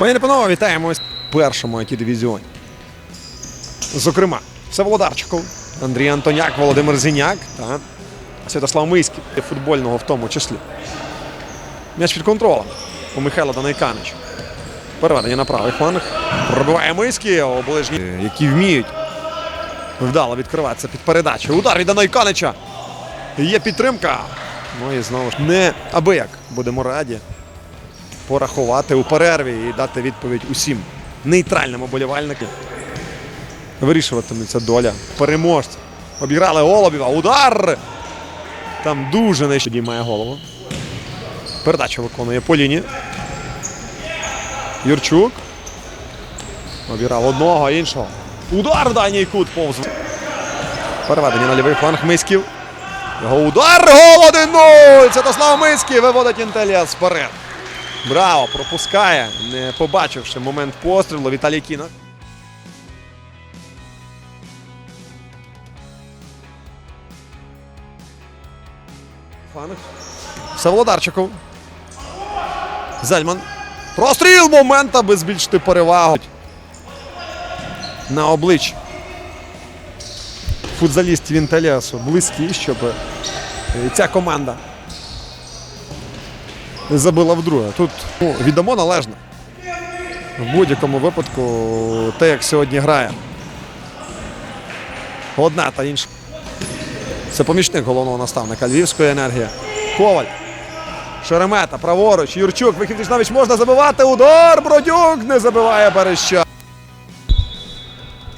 Пані та панове, вітаємо в першому it дивізіоні. Зокрема, Всеволодарчиков, Андрій Антоняк, Володимир Зіняк та Святослав Миськів, футбольного в тому числі. М'яч під контролем у Михайла Данайканича. Переведення на правий фланг. Пробиває Миський, оближні, які вміють вдало відкриватися під передачу. Удар від Данайканича. Є підтримка. Ну і знову ж не аби як будемо раді порахувати у перерві і дати відповідь усім нейтральним оболівальникам. Вирішуватиметься доля переможця. Обіграли Голубєва. Удар! Там дуже нижче діймає голову. Передачу виконує по лінії. Юрчук. Обіграв одного, іншого. Удар в дальній кут повз. Переведення на лівий фланг Миськів. Його удар! Гол 1-0! Святослав Миський виводить Інтелія вперед. Браво! Пропускає, не побачивши момент пострілу Віталій Кінок. Фланг. Всеволодарчиков. Зельман. Простріл момент, аби збільшити перевагу. На обличчі. Футзалістів Інтеліасу близькі, щоб е, ця команда забила вдруге. Тут ну, відомо належно. В будь-якому випадку те, як сьогодні грає. Одна та інша. Це помічник головного наставника Львівської енергії. Коваль. Шеремета, праворуч, Юрчук, вихід навіть можна забивати. Удар! Бродюк не забиває Береща.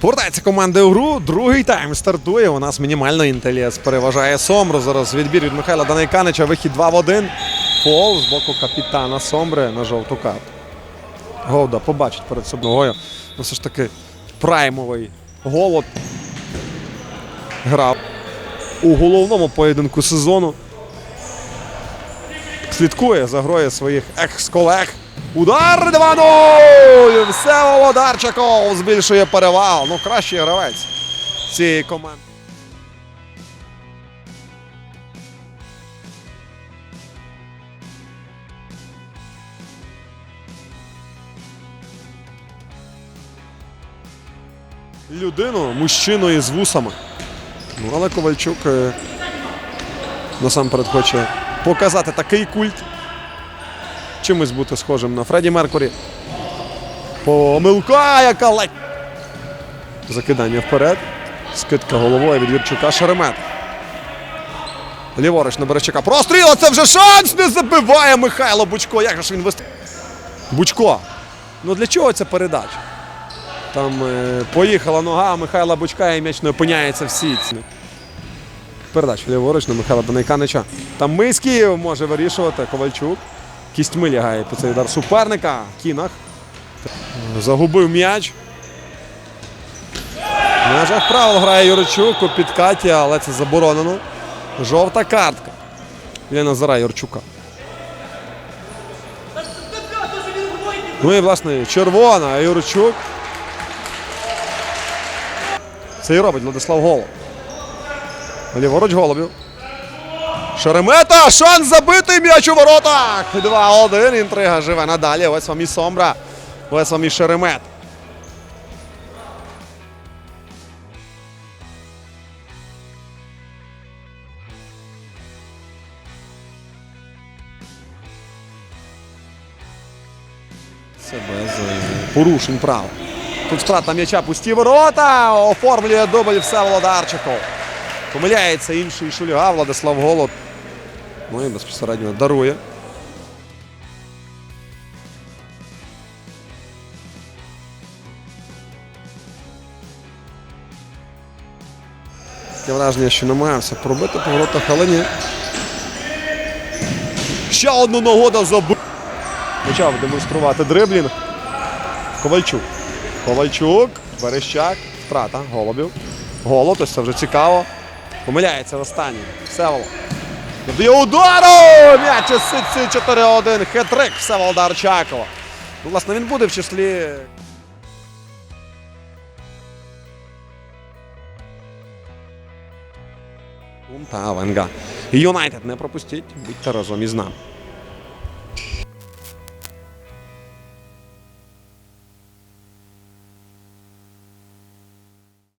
Повертається команда у гру. Другий тайм стартує. У нас мінімально інтеліс переважає Сомру. Зараз відбір від Михайла Данайканича. Вихід 2 в 1. Фол з боку капітана Сомбри на жовту карту. Говда побачить перед собою. Ну, все ж таки праймовий голод. Грав у головному поєдинку сезону. Слідкує за грою своїх екс-колег. Удар 2-0! Все Володарчаков збільшує перевагу. Ну, кращий гравець цієї команди. Людину, мужчину із вусами. Ну, але Ковальчук е, насамперед хоче показати такий культ. Чимось бути схожим на Фредді Меркурі. Помилка, яка ледь. Закидання вперед. Скидка головою від Вірчука Шеремет. Ліворуч на Берещака. Простріл! Це вже шанс! Не забиває Михайло Бучко. Як же ж він вист... Бучко. Ну для чого ця передача? Там е, поїхала нога Михайла Бучка і м'яч не опиняється в сітці. Передача ліворуч на Михайла Данайканича. Там Миський може вирішувати. Ковальчук. Кістьми лягає по цей удар суперника. Кінах. Загубив м'яч. В межах правил грає Юрчук у підкаті, але це заборонено. Жовта картка. Для Назара Юрчука. Ну і, власне, червона, Юрчук. Це і робить Владислав Голуб. Ліворуч Голубів. Шеремета! Шанс забитий м'яч у воротах! 2-1. Інтрига живе надалі. Ось вам і Сомбра. Ось вам і Шеремет. Це без порушень права. Тут втрата м'яча пусті ворота. Оформлює дубль все Володарчиков. Помиляється інший шульга Владислав Голод. Ну і безпосередньо дарує. Таке враження, що намагався пробити по воротах, але ні. Ще одну нагоду забив. Почав демонструвати дриблінг. Ковальчук. Ковальчук, Верещак, втрата, Голубів. Голод, ось це вже цікаво. Помиляється в останній. Всеволод. Додає удару! М'яч із ситці 4-1. Хетрик Всеволода Арчакова. Власне, він буде в числі. Та Венга. Юнайтед не пропустіть. Будьте разом із нами.